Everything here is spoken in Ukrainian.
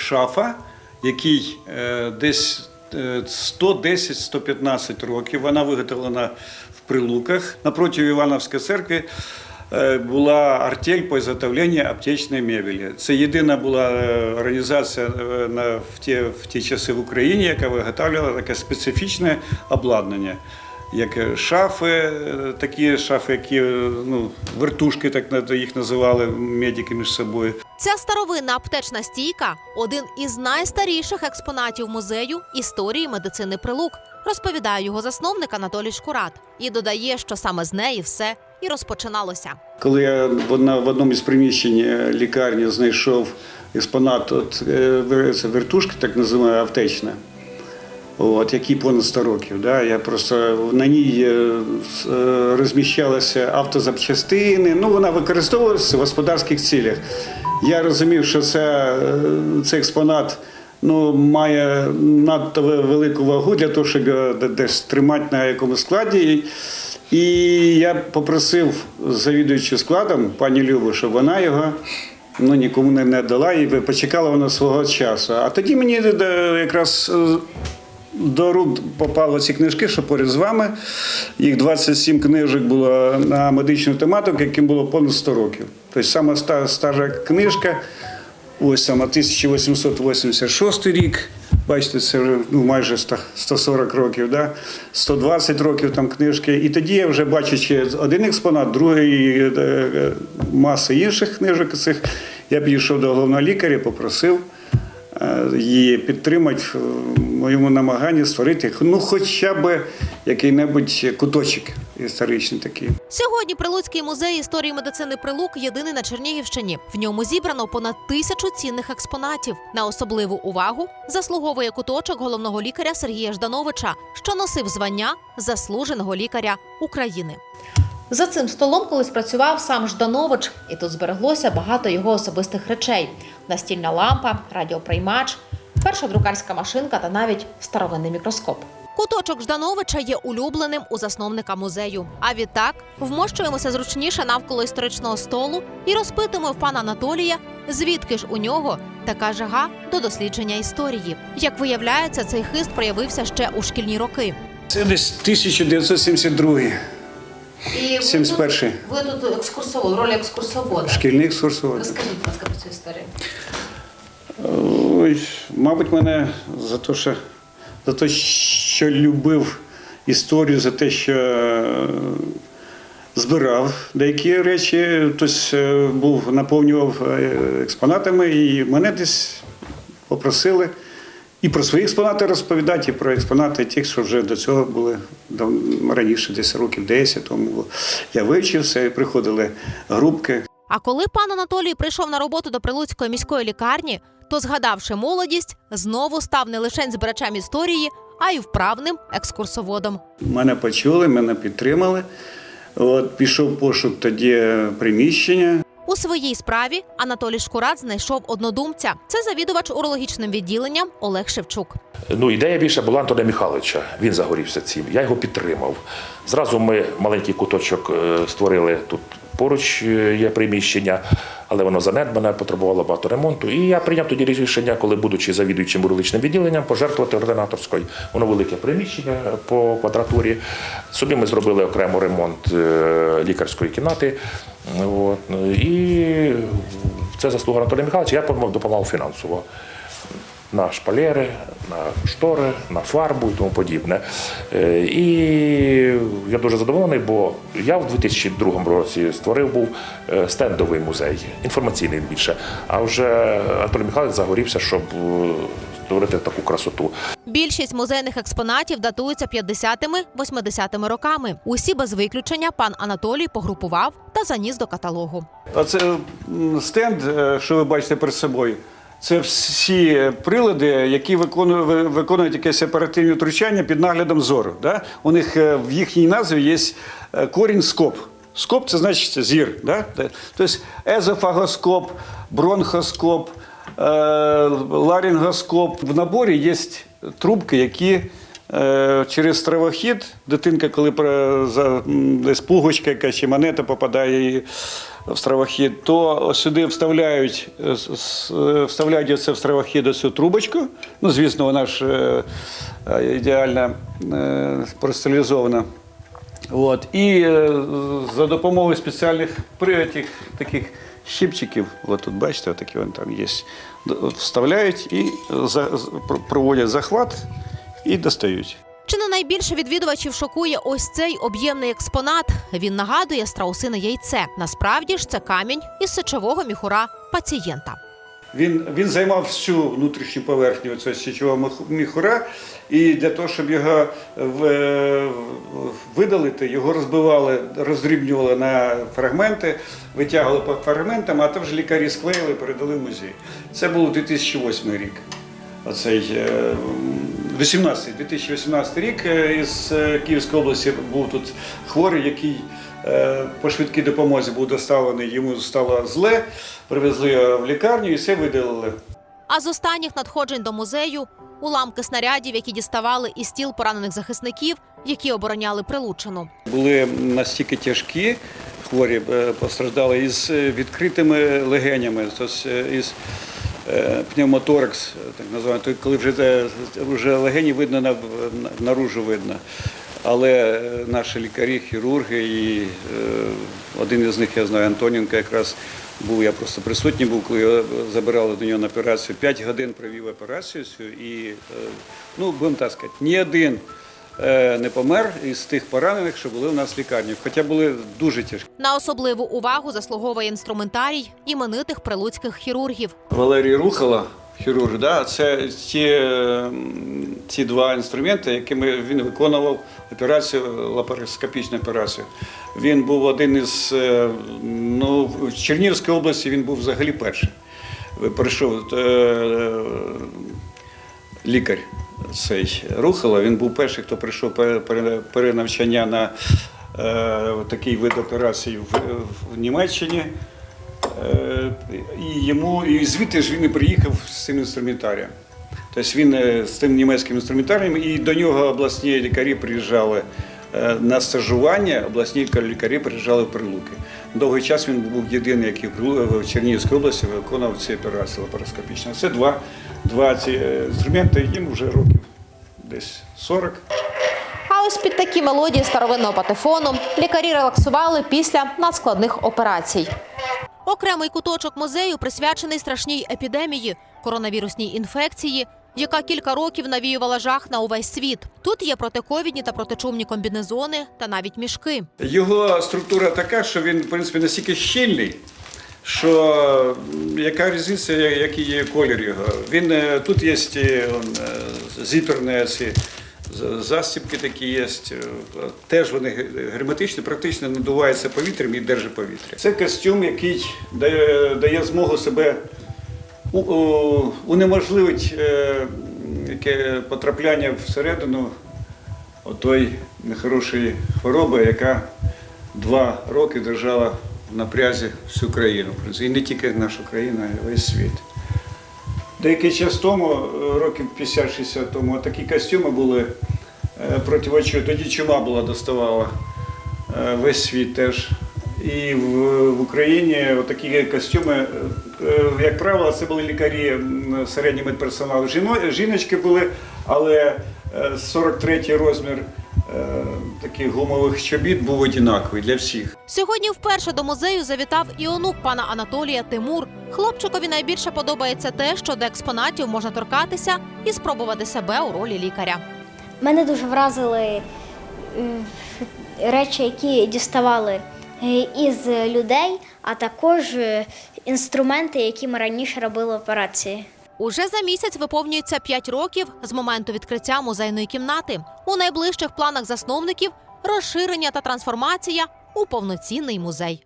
шафа, який е, десь е, 110-115 років. Вона виготовлена в Прилуках. Напроти Івановської церкви е, була артель по ізготовленню аптечної мебелі. Це єдина була е, організація е, на, в, ті, в ті часи в Україні, яка виготовлювала таке специфічне обладнання. Як е, шафи, е, такі шафи, які е, ну, вертушки, так на- їх називали медики між собою. Ця старовинна аптечна стійка один із найстаріших експонатів музею історії медицини прилук, розповідає його засновник Анатолій Шкурат і додає, що саме з неї все і розпочиналося. Коли я в в одному із приміщень лікарні знайшов експонат от, вертушки, так називаємо аптечна, от, який понад 100 років. Да? Я просто на ній е, е, розміщалися автозапчастини. Ну, вона використовувалася в господарських цілях. Я розумів, що це, е, цей експонат ну, має надто велику вагу для того, щоб десь тримати на якомусь складі. І- я попросив завідуючу складом пані Любу, щоб вона його ну, нікому не, дала і почекала вона свого часу. А тоді мені якраз до рук попали ці книжки, що поряд з вами. Їх 27 книжок було на медичну тематику, яким було понад 100 років. Тобто сама стара книжка, ось саме 1886 рік. Бачите, це вже ну, майже 140 років, да? 120 років там книжки. І тоді я вже бачачи один експонат, другий е, е, маса інших книжок цих, я підійшов до головного лікаря, попросив її підтримати в моєму намаганні створити ну, хоча б який-небудь куточок історичний такий. Сьогодні Прилуцький музей історії медицини Прилук єдиний на Чернігівщині. В ньому зібрано понад тисячу цінних експонатів. На особливу увагу заслуговує куточок головного лікаря Сергія Ждановича, що носив звання заслуженого лікаря України. За цим столом колись працював сам Жданович, і тут збереглося багато його особистих речей: настільна лампа, радіоприймач, перша друкарська машинка та навіть старовинний мікроскоп. Куточок Ждановича є улюбленим у засновника музею. А відтак вмощуємося зручніше навколо історичного столу і розпитуємо в пана Анатолія, звідки ж у нього така жага до дослідження історії. Як виявляється, цей хист проявився ще у шкільні роки. Це десь 1972 І 71 ви тут екскурсовод, роль екскурсовода. шкільний екскурсовод. Розкажіть, будь ласка, про цю історію. Ой, мабуть, мене за те, що, за те, що любив історію, за те, що е, збирав деякі речі, хтось е, був, наповнював е, експонатами, і мене десь попросили і про свої експонати розповідати, і про експонати тих, що вже до цього були раніше, десь років 10 тому. Я вивчився, і приходили групки. А коли пан Анатолій прийшов на роботу до Прилуцької міської лікарні, то, згадавши молодість, знову став не лише збирачем історії, а й вправним екскурсоводом. Мене почули, мене підтримали. От, пішов пошук тоді приміщення. У своїй справі Анатолій Шкурат знайшов однодумця. Це завідувач урологічним відділенням Олег Шевчук. Ну, ідея більше була Антона Михайловича. Він загорівся цим. Я його підтримав. Зразу ми маленький куточок е, створили тут. Поруч е, є приміщення, але воно занедбане, потребувало багато ремонту. І я прийняв тоді рішення, коли, будучи завідуючим урологічним відділенням, пожертвувати ординаторською. Воно велике приміщення по квадратурі. Собі ми зробили окремо ремонт е, лікарської кімнати. От. І це заслуга Анатолія Михайловича. Я допомагав фінансово на шпалери, на штори, на фарбу і тому подібне. Е, І я дуже задоволений, бо я в 2002 році створив був е, стендовий музей, інформаційний більше. А вже Анатолій Михайлович загорівся, щоб е, створити таку красоту. Більшість музейних експонатів датуються 50-ми, 80-ми роками. Усі без виключення пан Анатолій погрупував та заніс до каталогу. А це стенд, що ви бачите перед собою. Це всі прилади, які виконують, виконують якесь оперативне втручання під наглядом зору. Да? У них е, в їхній назві є е, корінь скоп. Скоп це значить зір. Да? Тобто езофагоскоп, бронхоскоп, е, ларингоскоп. В наборі є трубки, які через травохід дитинка, коли десь пуговичка якась чи монета попадає в стравохід, то сюди вставляють, е, е, вставляють це в стравохід оцю трубочку. Ну, звісно, вона ж е, ідеально простерилізована. От. І за допомогою спеціальних при- тих, таких щипчиків, от тут бачите, такі вони там є, вставляють і проводять захват і достають. Чи найбільше відвідувачів шокує ось цей об'ємний експонат? Він нагадує страусине яйце. Насправді ж це камінь із сечового міхура пацієнта. Він, він займав всю внутрішню поверхню цього січового міхура, і для того, щоб його в- видалити, його розбивали, роздрібнювали на фрагменти, витягували по фрагментам, а там вже лікарі склеїли, передали в музей. Це був 2008 рік. Оцей е, 18, 2018 рік е, із е, Київської області був тут хворий, який е, по швидкій допомозі був доставлений, йому стало зле, привезли його в лікарню і все видалили. А з останніх надходжень до музею уламки снарядів, які діставали із тіл поранених захисників, які обороняли Прилуччину. Були настільки тяжкі хворі, постраждали із відкритими легенями, тобто із е, так називаємо, коли вже, е, вже легені видно на- на- наружу видно. Але е, наші лікарі, хірурги, і один із них, я знаю, Антоненко якраз був, я просто присутній був, коли забирали до нього на операцію. П'ять годин провів операцію і, ну, будемо так сказати, ні один не помер із тих поранених, що були у нас в лікарні, хоча були дуже тяжкі. На особливу увагу заслуговує інструментарій іменитих прилуцьких хірургів. Валерій Рухала, хірург, да, це ті, е, ті два інструменти, якими він виконував операцію, лапароскопічну операцію. Він був один із, е, ну, в Чернігівській області він був взагалі перший. Прийшов е, лікар цей Рухала, він був перший, хто прийшов пере- пере- перенавчання на е, такий вид операції в, в Німеччині. Е, І йому і звідти ж він і приїхав з цим інструментарієм. Тобто він е, з тим німецьким інструментарієм, і до нього обласні лікарі приїжджали на стажування, обласні лікарі приїжджали в Прилуки. Довгий час він був єдиний, який в Чернігівській області виконував ці операції лапароскопічні. Це два, два ці е, інструменти, їм вже років десь 40. А ось під такі мелодії старовинного патефону лікарі релаксували після надскладних операцій. Окремий куточок музею присвячений страшній епідемії коронавірусній інфекції, яка кілька років навіювала жах на увесь світ. Тут є протиковідні та протичумні комбінезони та навіть мішки. Його структура така, що він, в принципі, настільки щільний, що яка різниця, який є колір його. Він е, тут є е, зіперні ці застібки такі є. е, Теж вони ге- герметичні, практично надуваються повітрям і держить повітря. Це костюм, який дає, дає змогу себе унеможливить е, яке потрапляння всередину отої нехорошої хвороби, яка два роки держала в напрязі всю країну. І не тільки нашу країну, а й весь світ. Деякий час тому, е, років 50-60 тому, такі костюми були е, проти очі. Тоді чума була доставала весь світ теж. І в, Україні такі костюми, як правило, це були лікарі середній медперсонал. Жіночки були, але е, 43 розмір е, таких гумових чобіт був однаковий для всіх. Сьогодні вперше до музею завітав і онук пана Анатолія Тимур. Хлопчикові найбільше подобається те, що до експонатів можна торкатися і спробувати себе у ролі лікаря. Мене дуже вразили е, речі, які діставали е, із людей, а також е, інструменти, які ми раніше робили операції. Уже за місяць виповнюється 5 років з моменту відкриття музейної кімнати. У найближчих планах засновників розширення та трансформація у повноцінний музей.